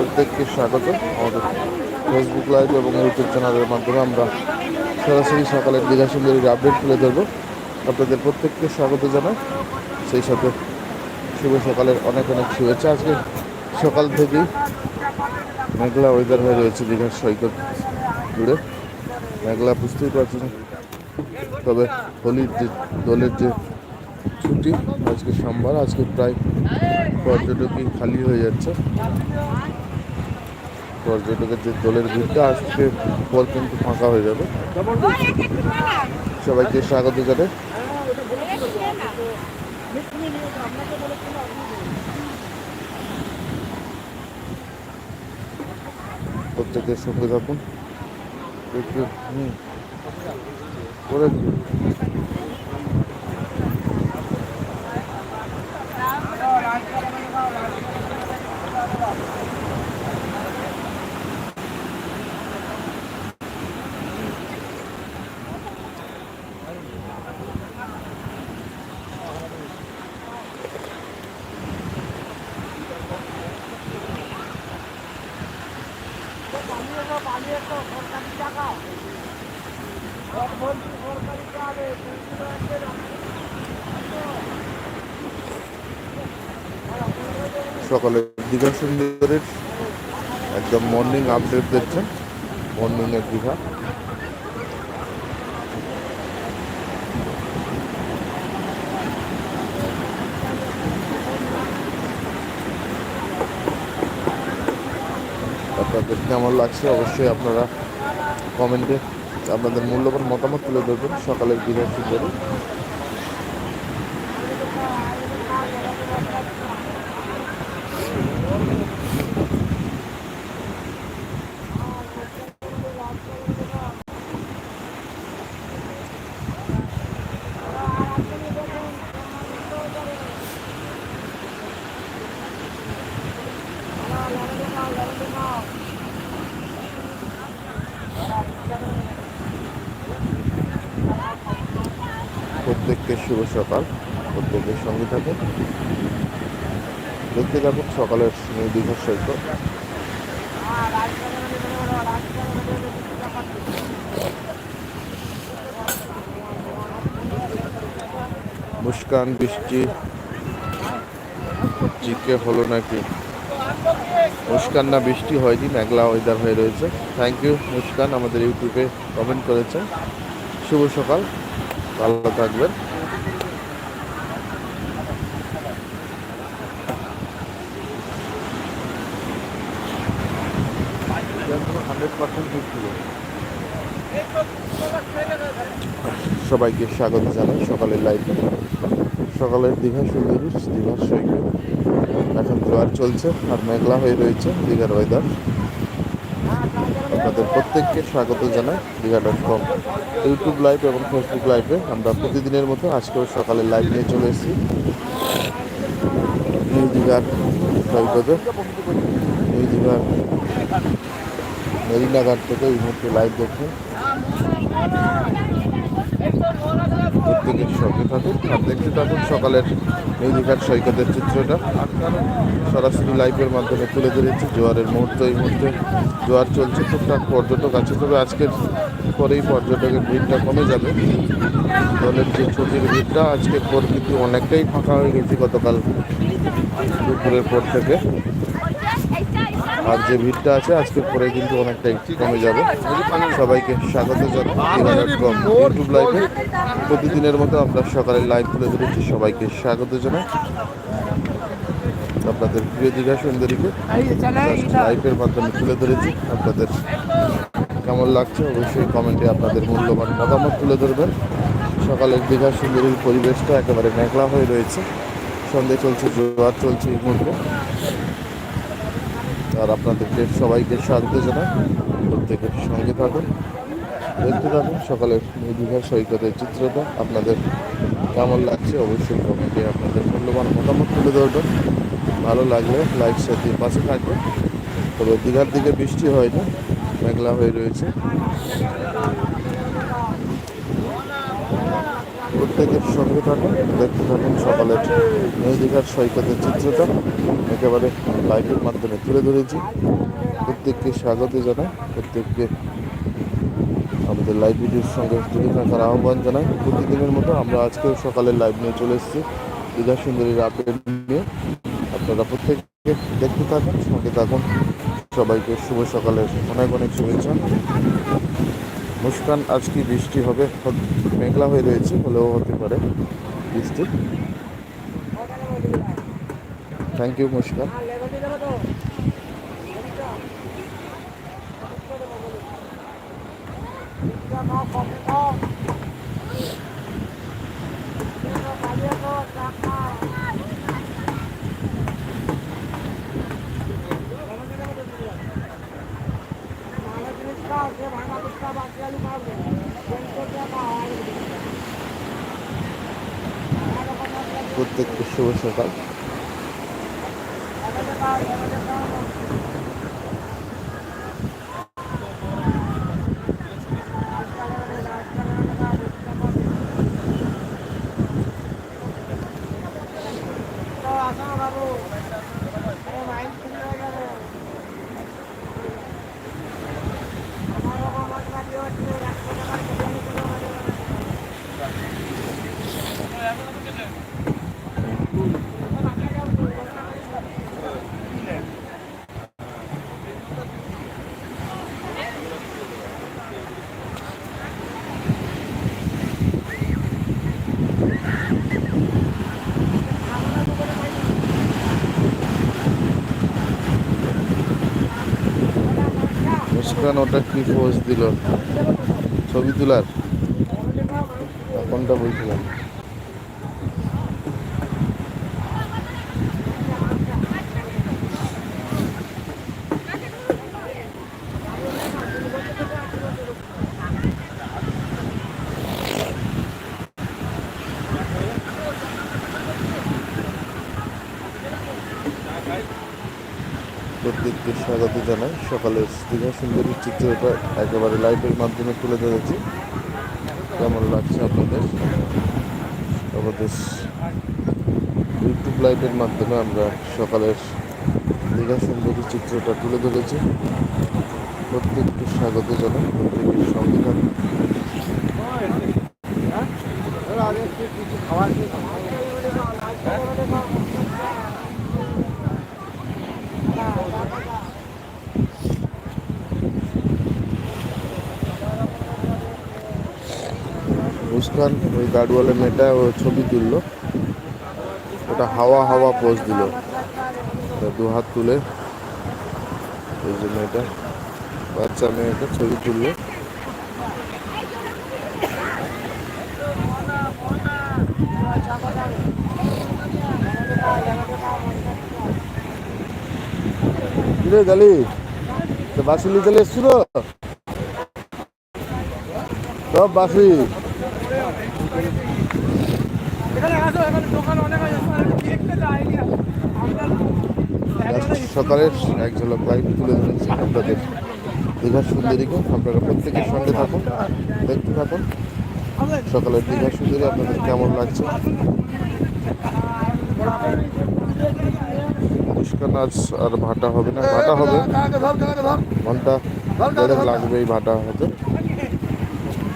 প্রত্যেককে স্বাগত। আমাদের ফেসবুক লাইভ এবং ইউটিউব চ্যানেলের মাধ্যমে আমরা সরাসরি সকালের দীঘা সুন্দরীর আপডেট তুলে ধরবো। আপনাদের প্রত্যেককে স্বাগত জানাই। সেই সাথে শুভ সকালের অনেক অনেক শুভেচ্ছা। আজকে সকাল থেকেই মেঘলা ওয়েদার হয়ে রয়েছে দীঘার সৈকত জুড়ে। মেঘলা বুঝতেই পারছেন। তবে হোলির যে দোলের যে ছুটি, আজকে সোমবার, আজকে প্রায় পর্যটকই খালি হয়ে যাচ্ছে। পর্যটকের যে দোলের ভিড়টা আজকে পর কিন্তু ফাঁকা হয়ে যাবে। সবাইকে স্বাগত জানাই। প্রত্যেকের সঙ্গে থাকুন। হুম। করে দিন। সকালে দীঘা সুন্দরের একদম মর্নিং আপডেট দেখছেন। মর্নিং এর দীঘা। আপনাদের কেমন লাগছে? অবশ্যই আপনারা কমেন্টে আপনাদের মূল্যবান মতামত তুলে ধরবেন। সকালের দীঘা সুন্দরী প্রত্যেককে শুভ সকাল প্রত্যেকের সঙ্গে থাকুন দেখতে থাকুন সকালের নিউ দীঘার সৈকত। মুস্কান, বৃষ্টি জিকে হলো নাকি? মুস্কান না বৃষ্টি হয়নি, মেঘলা ওয়েদার হয়ে রয়েছে। থ্যাংক ইউ মুস্কান, আমাদের ইউটিউবে কমেন্ট করেছেন। শুভ সকাল, ভালো থাকবেন। সবাইকে স্বাগত জানাই। সকালের লাইফে সকালের দীঘা সুন্দরী, দীঘার সৈকত। এখন জোয়ার চলছে, আর মেঘলা হয়ে রয়েছে দীঘার ওয়েদার আপনাদের প্রত্যেককে স্বাগত জানাই Digha dot com YouTube live এবং ফেসবুক লাইভে আমরা প্রতিদিনের মতো আজকেও সকালে লাইভ নিয়ে চলে এসেছি। নিউ দীঘার সৈকতে। নিউ দীঘার মেরিনা ঘাট থেকে এই মুহূর্তে লাইভ দেখুন। প্রত্যেকের সঙ্গে থাকুন আর দেখতে থাকুন, সকালের নিউ সৈকতের চিত্রটা। সরাসরি লাইভের মাধ্যমে তুলে ধরেছি, জোয়ারের মুহূর্ত, এই মুহূর্তে জোয়ার চলছে, টুকটাক পর্যটক আছে, তবে আজকের পরেই পর্যটকের ভিড়টা কমে যাবে। দলের যে ছুটির ভিড়টা, আজকের পর কিন্তু অনেকটাই ফাঁকা হয়ে গেছে গতকাল দুপুরের পর থেকে। আর যে ভিড়টা আছে আজকে পরে কিন্তু অনেকটাই কমে যাবে। সবাইকে স্বাগত জানাই ইউটিউব লাইভে প্রতিদিনের মতো আমরা সকালে লাইভ তুলে ধরেছি, সবাইকে স্বাগত জানাই। আপনাদের প্রিয় দীঘা সুন্দরীকে লাইভের মাধ্যমে তুলে ধরেছি। আপনাদের কেমন লাগছে অবশ্যই কমেন্টে আপনাদের মূল্যবান মতামত তুলে ধরবেন। সকালের দীঘা সুন্দরীর পরিবেশটা একেবারে মেঘলা হয়ে রয়েছে। সন্ধে চলছে, জোয়ার চলছে এই মুহূর্তে। আর আপনাদেরকে সবাইকে স্বাগত জানাই। প্রত্যেকের সঙ্গে থাকুন, দেখতে থাকুন। সকালের দীঘার সৈকতের চিত্রটা আপনাদের কেমন লাগছে অবশ্যই কমেন্টে আপনাদের মূল্যবান মতামত তুলে ধরবেন। ভালো লাগলে লাইক দিয়ে পাশে থাকবেন। তবে দীঘার দিকে বৃষ্টি হয় না মেঘলা হয়ে রয়েছে। প্রত্যেকের সঙ্গে থাকুন, দেখতে থাকুন সকালের নিউ দীঘার সৈকতের চিত্রটা। একেবারে লাইভের মাধ্যমে তুলে ধরেছি। প্রত্যেককে স্বাগত জানাই, প্রত্যেককে আমাদের লাইভ ভিডিওর সঙ্গে যুক্ত থাকার আহ্বান জানাই। প্রতিদিনের মতো আমরা আজকেও সকালে লাইভ নিয়ে চলে এসেছি। দীঘা সুন্দরীর আপডেট নিয়ে আপনারা প্রত্যেককে দেখতে থাকুন, সঙ্গে থাকুন। সবাইকে শুভ সকালের অনেক অনেক শুভেচ্ছা। মুস্কান আজকে বৃষ্টি হবে? মেঘলা হয়ে রয়েছে হলেও হতে পারে বৃষ্টি। Thank you Muskan. প্রত্যেককে শুভ সকাল। মুস্কান ওটা কি পোস্ট দিল? ছবি তোলার? কোনটা বলছিলাম? প্রত্যেককে স্বাগত জানাই। সকালের দীঘা সুন্দরী চিত্রটা একেবারে লাইভের মাধ্যমে তুলে ধরেছি। কেমন লাগছে আপনাদের? আমাদের ইউটিউব লাইভের মাধ্যমে আমরা সকালের দীঘা সুন্দরী চিত্রটা তুলে ধরেছি। প্রত্যেককে স্বাগত জানাই, প্রত্যেকের সঙ্গে থাকুন। মুস্কান ওই গাড়ওয়ালা মেয়েটা ও ছবি তুললো। ওটা হাওয়া হাওয়া পোজ দিল। দু হাত তুলে ওই যে মেয়েটা, বাচ্চা মেয়েটা ছবি তুললো। কিরে গালি? বাসি নিতে এসছিল? সব বাসি। সকালের এক ঝলক লাইভ তুলে ধরেছি আপনাদের দীঘার সুন্দরীকে আপনারা প্রত্যেকের সঙ্গে থাকুন দেখতে থাকুন। সকালের দীঘার সুন্দরী আপনাদের কেমন লাগছে? মুস্কান আজ আর ভাটা হবে না। ভাটা হবে। ঘণ্টা লাগবে এই ভাটা হতে।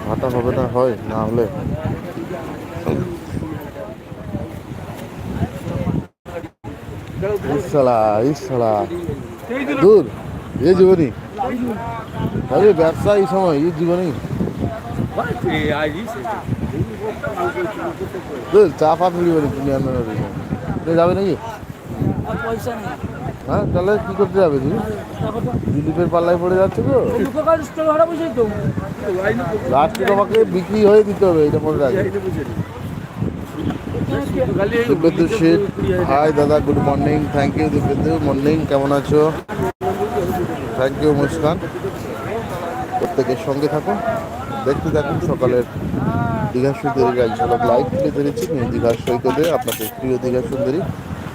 ভাটা হবে না, হয়, না হলে। ইসালা ইসালা দূর এ জীবনী। আরে, ব্যবসা এই সময়, এই জীবনী। দূর, চা ফা ফিরি বলি তুমি যাবে নাকি? পয়সা নেই। হ্যাঁ তাহলে কি করতে যাবে তুমি দিলীপের পাল্লায় পড়ে যাচ্ছে তো। লাস্টে তোমাকে বিক্রি হয়ে দিতে হবে, এটা মনে রাখবে। দিব্যেন্দু শেঠ হাই দাদা good morning thank you Dibyendu morning কেমন আছো? থ্যাংক ইউ মুস্কান প্রত্যেকের সঙ্গে থাকুন দেখতে থাকুন সকালের দীঘা সুন্দরীর এক ঝলক লাইভ তুলে ধরেছি দীঘার সৈকতে, আপনাদের প্রিয় দীঘা সুন্দরী।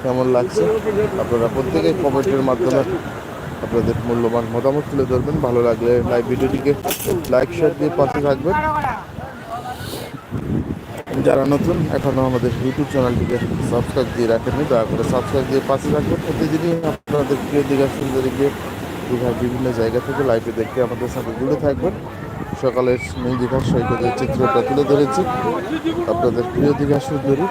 কেমন লাগছে? আপনারা প্রত্যেকে কমেন্টের মাধ্যমে আপনাদের মূল্যবান মতামত তুলে ধরবেন। ভালো লাগলে লাইভ ভিডিওটিকে লাইক শেয়ার দিয়ে পাশে থাকবেন। যারা নতুন এখনও আমাদের ইউটিউব চ্যানেলটিকে সাবস্ক্রাইব দিয়ে রাখেননি, দয়া করে সাবস্ক্রাইব দিয়ে পাশে রাখবেন প্রতিদিনই আপনাদের প্রিয় দীঘা সুন্দরীকে দীঘার বিভিন্ন জায়গা থেকে লাইভে দেখতে আমাদের সাথে জুড়ে থাকবেন। সকালের নিউ দীঘার সৈকতের চিত্রটা তুলে ধরেছি। আপনাদের প্রিয় দীঘা সুন্দরী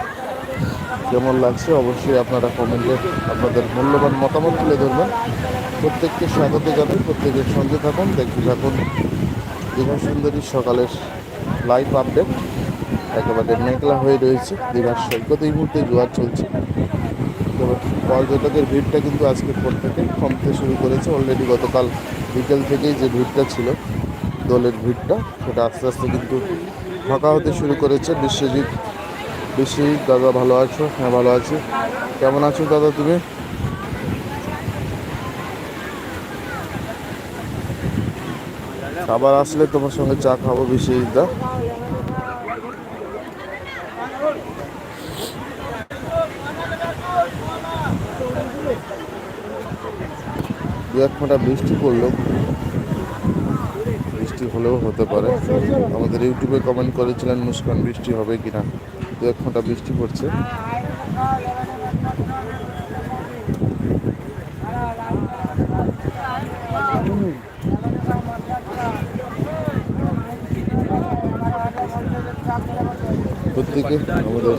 কেমন লাগছে অবশ্যই আপনারা কমেন্টে আপনাদের মূল্যবান মতামত তুলে ধরবেন। প্রত্যেককে স্বাগত জানাই, প্রত্যেকের সঙ্গে থাকুন, দেখতে থাকুন। দীঘা সুন্দরী সকালের লাইভ আপডেট একেবারে মেঘলা হয়ে রয়েছে, দীঘার সৈকত এই মুহূর্তে জোয়ার চলছে। পর্যটকের ভিড়টা কিন্তু আজকের পর থেকে কমতে শুরু করেছে। অলরেডি গতকাল বিকেল থেকেই যে ভিড়টা ছিল, দলের ভিড়টা, সেটা আস্তে আস্তে কিন্তু ফাঁকা হতে শুরু করেছে। বিশ্বজিৎ বিশ্বজিৎ দাদা ভালো আছো? হ্যাঁ ভালো আছি। কেমন আছো দাদা তুমি? আবার আসলে তোমার সঙ্গে চা খাব দা। দু এক ফোঁটা বৃষ্টি পড়ল। বৃষ্টি হলেও হতে পারে। আমাদের ইউটিউবে কমেন্ট করেছিলেন মুস্কান, বৃষ্টি হবে কিনা? দু এক ফোঁটা বৃষ্টি পড়ছে। প্রত্যেকে আমাদের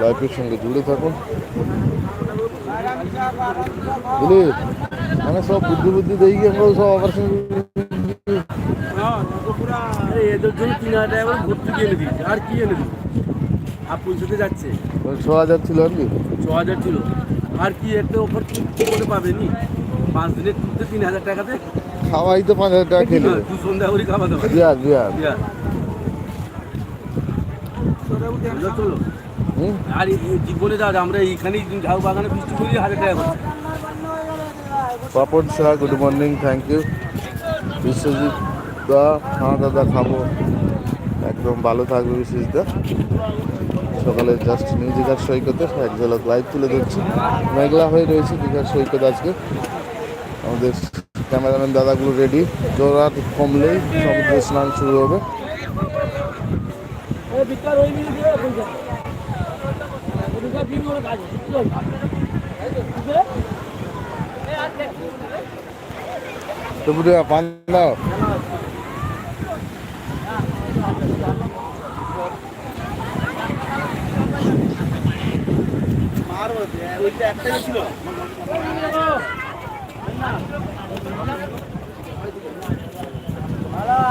লাইফের সঙ্গে জুড়ে থাকুন। মানে সব বুদ্ধি বুদ্ধি দিয়ে আমরা সব অপারেশন তিন হাজার টাকা করে ভর্তি এনে দিয়েছে। আর কি এনে দিচ্ছে আর পৌঁছতে যাচ্ছে? ছ হাজার ছিল আর কি? ছ হাজার ছিল। আর কি একটা অফার করে পাবেনি? পাঁচ দিনের টুরতে তিন হাজার টাকাতে? খাওয়াই তো পাঁচ হাজার টাকা খেলে। দু সন্ধ্যা করে খাওয়া দাওয়া বিয়ার বিয়ার বিয়ার। বুঝলে তো? হুম? আর এই জীবনে যা আমরা এইখানেই ঝাউ বাগানে বৃষ্টি করি হাজার টাকা করে পাপড় Shah good morning thank you Biswajit দা হ্যাঁ দাদা খাব। একদম ভালো থাকবে বিশ্বজিৎ দা সকালে জাস্ট নিউ দীঘার সৈকতে এক ঝলক লাইভ তুলে ধরছি। মেঘলা হয়ে রয়েছে দীঘার সৈকত আজকে। আমাদের ক্যামেরাম্যান দাদাগুলো রেডি জোরাত কমলেই সমুদ্রে স্নান শুরু হবে। তো বুড়ি পান দাও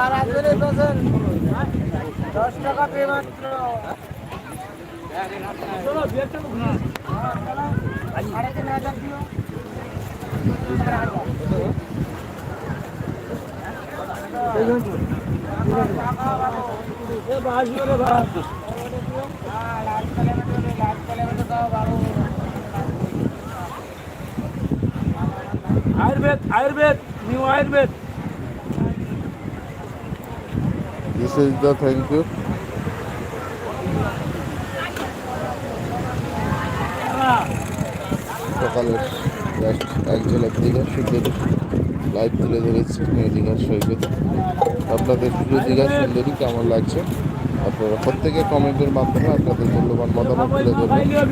আর একজনের পেছেন দশ টাকা পে মাত্র। সাড়ে তিন হাজার দিও Ayurveda Ayurveda new Ayurveda is the thank you সকালে এক ঝলক দীঘার সুন্দরী লাইভ তুলে ধরেছি দীঘার সৈকত আপনাদের প্রিয় দীঘার সুন্দরী কেমন লাগছে আপনারা প্রত্যেকে কমেন্টের মাধ্যমে আপনাদের মূল্যবান মতামত তুলে ধরবেন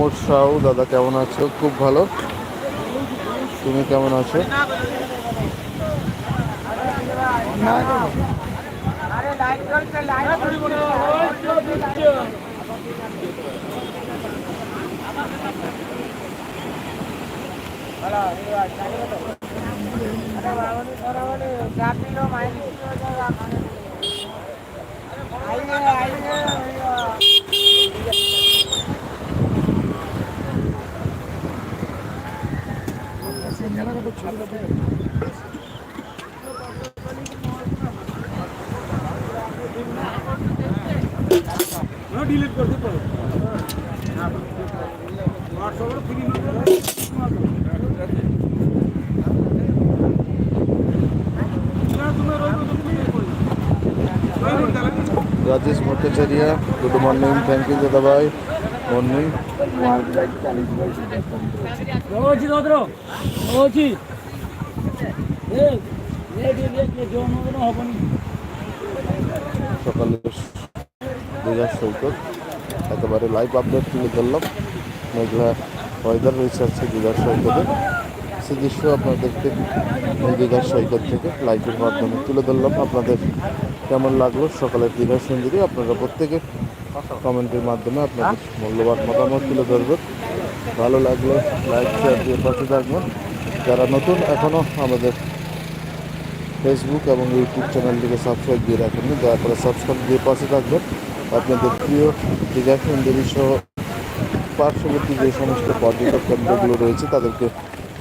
অমর সাউ দাদা কেমন আছো খুব ভালো তুমি কেমন আছো আরে লাইট ডিলিট করতে পারো হোয়াটসঅ্যাপে free Rajesh Bhattacharya good morning thank you দাদা ভাই মর্নিং রয়েছি রদ্র রয়েছি জন্য হবনি সকালে দীঘার সৈকত। একেবারে লাইভ আপডেট তুলে ধরলাম। মেঘলা ওয়েদার রয়েছে আজকে দীঘার সৈকতে। সে দৃশ্য আপনাদেরকে দীঘার সৈকত থেকে লাইভের মাধ্যমে তুলে ধরলাম। আপনাদের কেমন লাগল? সকালের দীঘার সুন্দরী আপনারা প্রত্যেকে কমেন্টের মাধ্যমে আপনাদের মূল্যবান মতামত তুলে ধরবেন। ভালো লাগলে লাইক শেয়ার দিয়ে পাশে থাকবেন। যারা নতুন এখনও আমাদের ফেসবুক এবং ইউটিউব চ্যানেলটিকে সাবস্ক্রাইব দিয়ে রাখেননি দয়া করে সাবস্ক্রাইব দিয়ে পাশে থাকবেন। আপনাদের প্রিয় দীঘা সুন্দরী সহ পার্শ্ববর্তী যে সমস্ত পর্যটক কেন্দ্রগুলো রয়েছে, তাদেরকে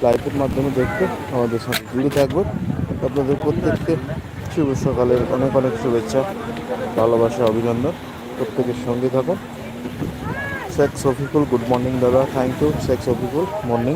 লাইভের মাধ্যমে দেখতে আমাদের সাথে জুড়ে থাকবেন। আপনাদের প্রত্যেককে শুভ সকালের অনেক অনেক শুভেচ্ছা, ভালোবাসা, অভিনন্দন। প্রত্যেকের সঙ্গে থাকুন। শেখ শফিকুল গুড মর্নিং দাদা। Thank you Sheikh Shafiqul morning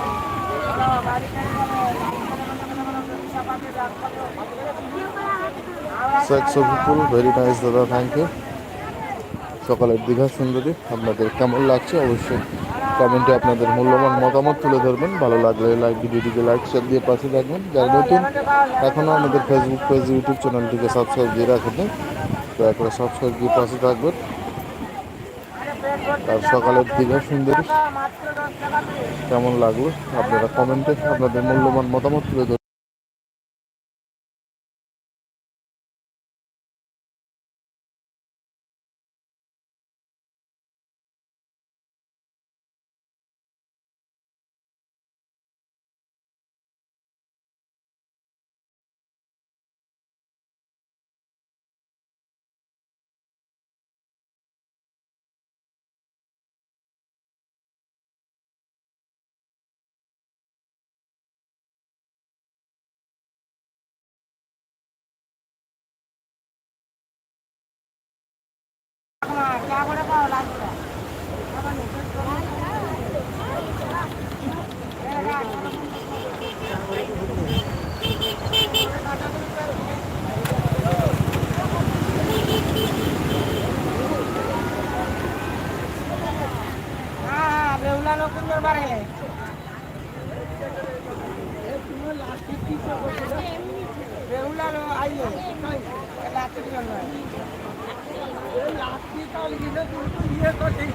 very দাদা থ্যাংক ইউ সকালের দীঘা, সুন্দরী, আপনাদের কেমন লাগছে? অবশ্যই কমেন্টে আপনাদের মূল্যবান মতামত তুলে ধরবেন। ভালো লাগলে লাইক ভিডিওটিকে লাইক শেয়ার দিয়ে পাশে থাকবেন। যারা নতুন, এখনও আমাদের ফেসবুক পেজ ইউটিউব চ্যানেলটিকে সাবস্ক্রাইব দিয়ে রাখেন দয়া করে সাবস্ক্রাইব দিয়ে পাশে থাকবেন। আর সকালের দিকে সুন্দরী। কেমন লাগল? আপনারা কমেন্টে আপনাদের মূল্যবান মতামত তুলে ধরবেন হ্যাঁ বেউলা নকুন্দর বারে বেউলা লো আইলে লাস্টের জন্য লাস্টি কাল গিলে কিন্তু ইয়ে করে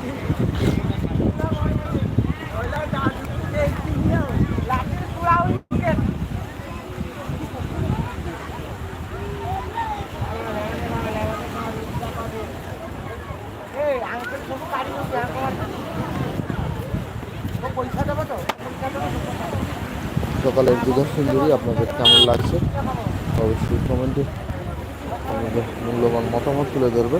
লাস্টির পুরা উইকে এই আঙ্কেল সব কারি পয়সা দেবো তো পয়সা দেবো তো সকালের দীঘা সুন্দরী আপনাদের কেমন লাগছে, অবশ্যই কমেন্টে আমাদের মূল্যবান মতামত তুলে ধরবে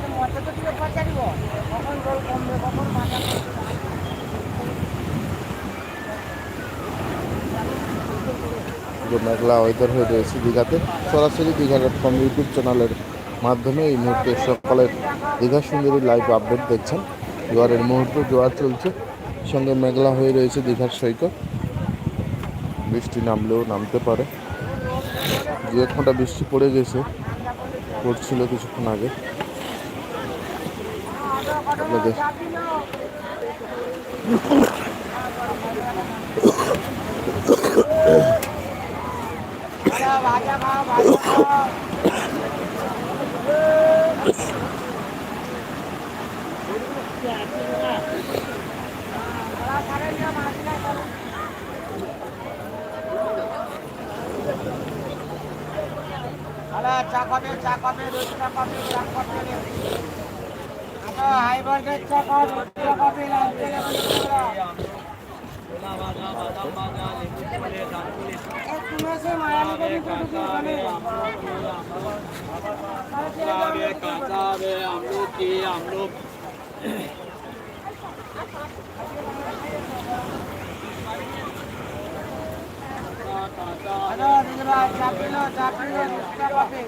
মেঘলা ওয়েদার হয়ে রয়েছে দীঘাতে, সরাসরি দীঘা ডট কম ইউটিউব চ্যানেলের মাধ্যমে এই মুহূর্তে সকালের দীঘা সুন্দরী লাইভ আপডেট দেখছেন। জোয়ারের মুহূর্তে জোয়ার চলছে, সঙ্গে মেঘলা হয়ে রয়েছে দীঘার সৈকত। বৃষ্টি নামলেও নামতে পারে। দু এক ঘণ্টা বৃষ্টি পড়ে গেছে পড়ছিল কিছুক্ষণ আগে। ভাজা হাই বার্গের চা কফি চা কফি লাল তুমি সে মায়ালি কবি কত মানে হ্যালো দিদিরা চা পিলো চা পিলো রোজ চা কফি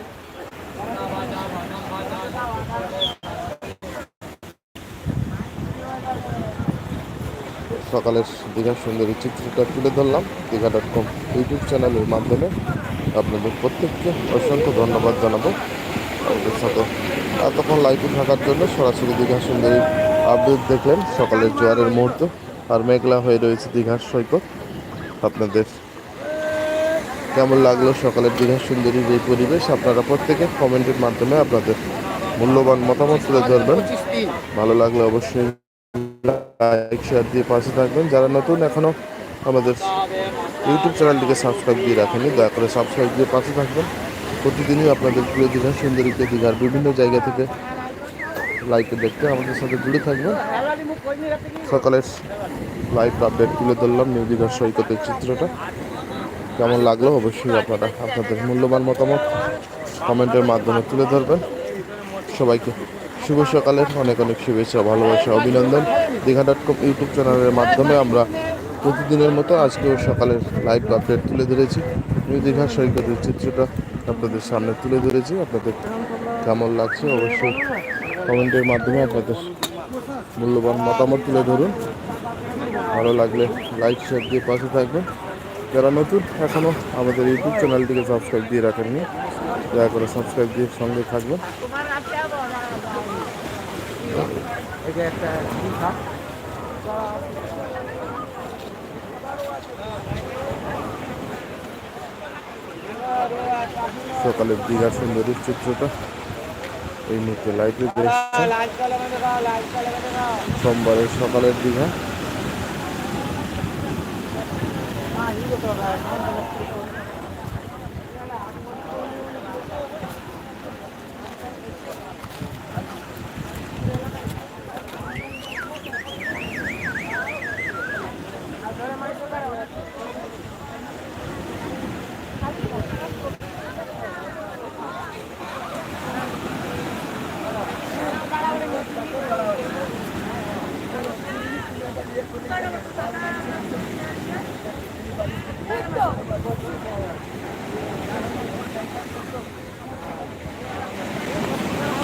সকালের দীঘার সুন্দরী চিত্রটা তুলে ধরলাম। দীঘা ডট কম ইউটিউব চ্যানেলের মাধ্যমে আপনাদের প্রত্যেককে অসংখ্য ধন্যবাদ জানাব। আমাদের সাথে এতক্ষণ লাইভে থাকার জন্য সরাসরি দীঘা সুন্দরী আপডেট দেখলেন সকালের জোয়ারের মুহূর্ত আর মেঘলা হয়ে রয়েছে দীঘার সৈকত। আপনাদের কেমন লাগল সকালের দীঘা সুন্দরীর এই পরিবেশ? আপনারা প্রত্যেকে কমেন্টের মাধ্যমে আপনাদের মূল্যবান মতামত তুলে ধরবেন। ভালো লাগলে অবশ্যই লাইক শেয়ার দিয়ে পাশে থাকবেন। যারা নতুন এখনও আমাদের ইউটিউব চ্যানেলটিকে সাবস্ক্রাইব দিয়ে রাখেনি দয়া করে সাবস্ক্রাইব দিয়ে পাশে থাকবেন। প্রতিদিনই আপনাদের প্রিয় দীঘা সুন্দরীকে দীঘার বিভিন্ন জায়গা থেকে লাইভে দেখতে আমাদের সাথে জুড়ে থাকবেন। সকালের লাইভ আপডেট তুলে ধরলাম, নিউ দীঘার সৈকতের চিত্রটা। কেমন লাগল অবশ্যই আপনারা, আপনাদের মূল্যবান মতামত কমেন্টের মাধ্যমে তুলে ধরবেন। সবাইকে শুভ সকালের অনেক অনেক শুভেচ্ছা, ভালোবাসা, অভিনন্দন। দীঘা ডট কম ইউটিউব চ্যানেলের মাধ্যমে আমরা প্রতিদিনের মতো আজকেও সকালের লাইভ আপডেট তুলে ধরেছি। নিউ দীঘা সৈকতের চিত্রটা আপনাদের সামনে তুলে ধরেছি। আপনাদের কেমন লাগছে অবশ্যই কমেন্টের মাধ্যমে আপনাদের মূল্যবান মতামত তুলে ধরুন। ভালো লাগলে লাইক শেয়ার দিয়ে পাশে থাকবেন। যারা নতুন এখনও আমাদের ইউটিউব চ্যানেলটিকে সাবস্ক্রাইব দিয়ে রাখেননি, দয়া করে সাবস্ক্রাইব দিয়ে সঙ্গে থাকবেন। সকালের দীঘা সুন্দরীর চিত্রটা। এই মুহূর্তে লাইভে দেখছেন লাইট চলে গেছে গাও লাইট চলে গেছে গাও সোমবারের সকালের দীঘা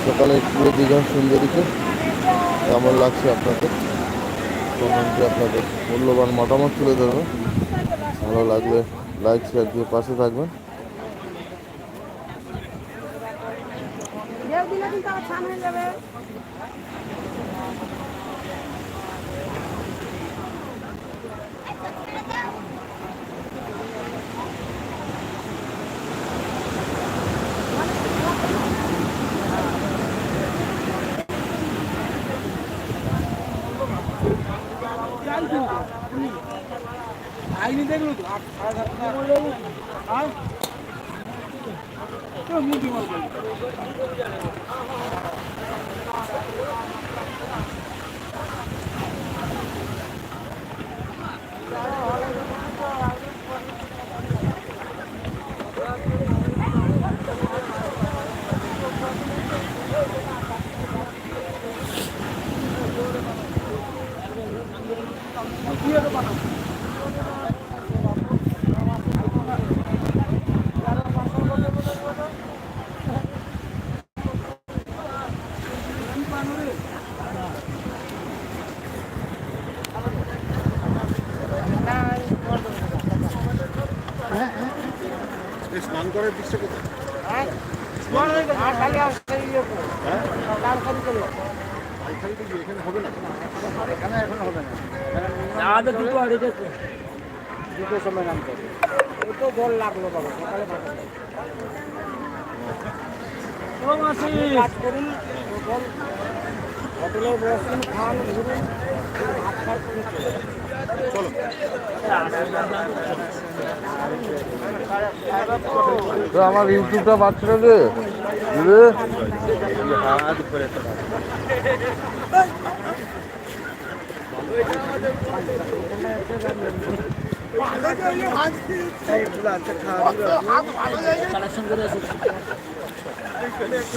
সকালে পুরো দীঘা সুন্দরীকে কেমন লাগছে আপনাদের কমেন্টে আপনাদের মূল্যবান মতামত তুলে ধরবেন ভালো লাগলে লাইক শেয়ার দিয়ে পাশে থাকবেন। যাবে আইনি দেখল তো আর কেউ মুখি মারবে স্নান করার দৃশ্য কোথায় আর খালি আসছে ইয়ে করে। লাল খালি চলে এখানে হবে না আমাদের দুটো আড়ি দেখো দুটোর সময় নামতে এই তো জল লাগল বাবা সকালে কাজ করুন জল হোটেলে বসুন খান ঘুরুন ভাত তো আমার ইউটিউবটা পাচ্ছে না রে দিদি?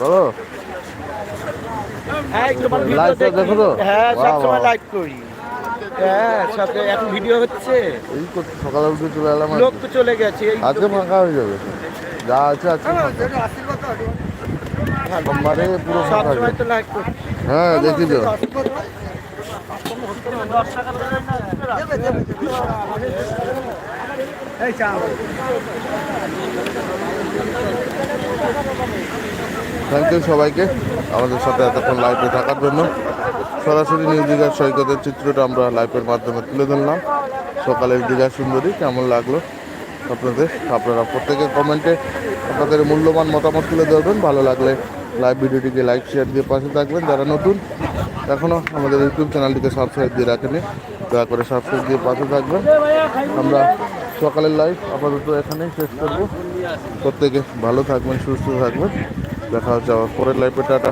বলো। হ্যাঁ ভিডিও দেখি। দেখো তো? হ্যাঁ সবসময় লাইভ করি। হ্যাঁ সাথে এখন ভিডিও হচ্ছে। এই করতে সকালে উঠে চলে এলাম লোক তো চলে গেছে আজকে ফাঁকা হয়ে যাবে। যা আছে আজকে সোমবারে পুরো ফাঁকা হয়ে যাবে। তো তো থ্যাংক ইউ সবাইকে আমাদের সাথে এতক্ষণ লাইভে থাকার জন্য। সরাসরি নিউ দীঘার সৈকতের চিত্রটা আমরা লাইভের মাধ্যমে তুলে ধরলাম। সকালের দীঘা সুন্দরী, কেমন লাগল আপনাদের? আপনারা প্রত্যেকে কমেন্টে আপনাদের মূল্যবান মতামত তুলে ধরবেন। ভালো লাগলে লাইভ ভিডিওটিকে লাইক শেয়ার দিয়ে পাশে থাকবেন। যারা নতুন এখনও আমাদের ইউটিউব চ্যানেলটিকে সাবস্ক্রাইব দিয়ে রাখেনি দয়া করে সাবস্ক্রাইব দিয়ে পাশে থাকবেন। আমরা সকালের লাইভ আপাতত এখানেই শেষ করব। প্রত্যেকে ভালো থাকবেন, সুস্থ থাকবেন। দেখা হচ্ছে আবার পরের লাইফে টাটা।